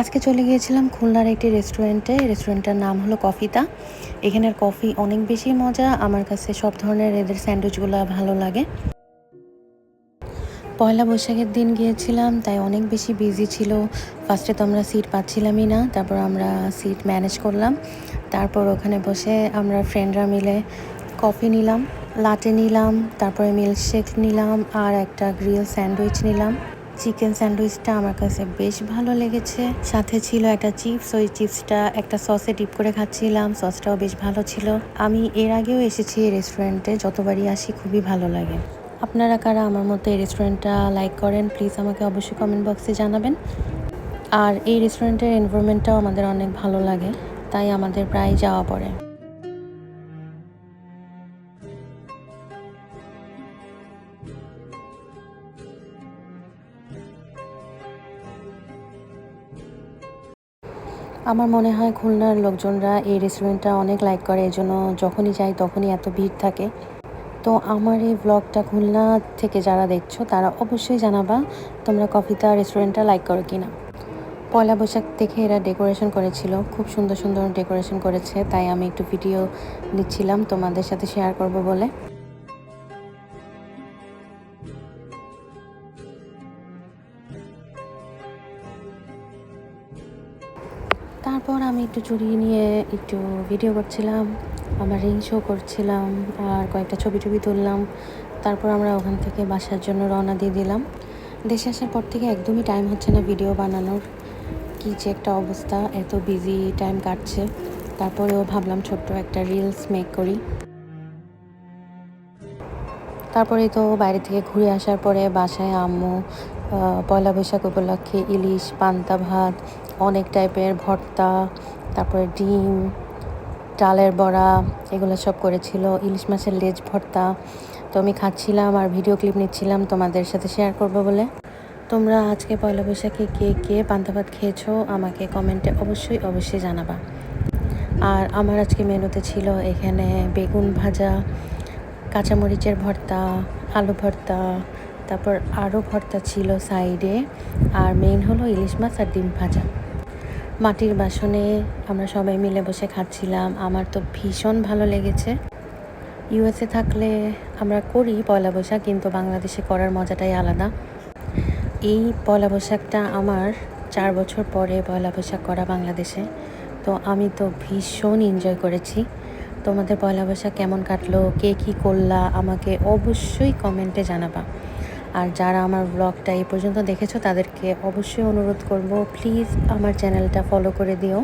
আজকে চলে গিয়েছিলাম খুলনার একটি রেস্টুরেন্টে। রেস্টুরেন্টটার নাম হলো কফিতা। এখানের কফি অনেক বেশি মজা। আমার কাছে সব ধরনের এদের স্যান্ডউইচগুলো ভালো লাগে। পয়লা বৈশাখের দিন গিয়েছিলাম, তাই অনেক বেশি বিজি ছিল। ফার্স্টে তো আমরা সিট পাচ্ছিলামই না, তারপর আমরা সিট ম্যানেজ করলাম। তারপর ওখানে বসে আমরা ফ্রেন্ডরা মিলে কফি নিলাম লাটে নিলাম, তারপরে মিল্কশেক নিলাম, আর একটা গ্রিল স্যান্ডউইচ নিলাম। চিকেন স্যান্ডউইচটা আমার কাছে বেশ ভালো লেগেছে। সাথে ছিল একটা চিপস, ওই চিপসটা একটা সসে ডিপ করে খাচ্ছিলাম, সসটাও বেশ ভালো ছিল। আমি এর আগেও এসেছি এই রেস্টুরেন্টে, যতবারই আসি খুবই ভালো লাগে। আপনারা কারা আমার মতো এই রেস্টুরেন্টটা লাইক করেন, প্লিজ আমাকে অবশ্যই কমেন্ট বক্সে জানাবেন। আর এই রেস্টুরেন্টের এনভায়রনমেন্টটাও আমাদের অনেক ভালো লাগে, তাই আমাদের প্রায় যাওয়া পড়ে। আমার মনে হয় খুলনার লোকজনরা এই রেস্টুরেন্টটা অনেক লাইক করে, এই জন্য যখনই যাই তখনই এত ভিড় থাকে। তো আমার এই ব্লগটা খুলনা থেকে যারা দেখছ, তারা অবশ্যই জানাবা তোমরা কফিতা রেস্টুরেন্টটা লাইক করো কিনা। পয়লা বৈশাখ দেখে এরা ডেকোরেশন করেছিল, খুব সুন্দর সুন্দর ডেকোরেশন করেছে, তাই আমি একটু ভিডিও নিচ্ছিলাম, তোমাদের সাথে শেয়ার করব বলে। তারপর আমি একটু চুরি নিয়ে একটু ভিডিও করছিলাম আমার রিং শো করছিলাম, আর কয়েকটা ছবি টবি তুললাম। তারপর আমরা ওখান থেকে বাসার জন্য রওনা দিয়ে দিলাম। দেশে আসার পর থেকে একদমই টাইম হচ্ছে না ভিডিও বানানোর। কী যে একটা অবস্থা, এত বিজি টাইম কাটছে। তারপরেও ভাবলাম ছোট্ট একটা রিলস মেক করি। তারপরে তো বাইরে থেকে ঘুরে আসার পরে বাসায় আম্মু পয়লা বৈশাখ উপলক্ষে ইলিশ, পান্তা ভাত অনেক টাইপের ভর্তা, তারপরে ডিম, ডালের বড়া, এগুলো সব করেছিল। ইলিশ মাছের লেজ ভর্তা। তো আমি খাচ্ছিলাম আর ভিডিও ক্লিপ নিচ্ছিলাম, তোমাদের সাথে শেয়ার করব বলে। তোমরা আজকে পয়লা বৈশাখে কে কে পান্তা ভাত খেয়েছো, আমাকে কমেন্টে অবশ্যই অবশ্যই জানাবা। আর আমার আজকে মেনুতে ছিল এখানে বেগুন ভাজা, কাঁচামরিচের ভর্তা, আলু ভর্তা, তারপর আরও ভর্তা ছিল সাইডে। আর মেইন হলো ইলিশ মাছ আর ডিম ভাজা। মাটির বাসনে আমরা সবাই মিলে বসে খাচ্ছিলাম। আমার তো ভীষণ ভালো লেগেছে। ইউএসএ থাকলে আমরা করি পয়লা বৈশাখ, কিন্তু বাংলাদেশে করার মজাটাই আলাদা। এই পয়লা বৈশাখটা আমার চার বছর পরে পয়লা বৈশাখ করা বাংলাদেশে। তো আমি তো ভীষণ এনজয় করেছি। তোমাদের পয়লা বৈশাখ কেমন কাটলো? কে কী করলা? আমাকে অবশ্যই কমেন্টে জানাবা। আর যারা আমার ব্লগটা এই পর্যন্ত দেখেছ, তাদেরকে অবশ্যই অনুরোধ করব প্লিজ আমার চ্যানেলটা ফলো করে দিও।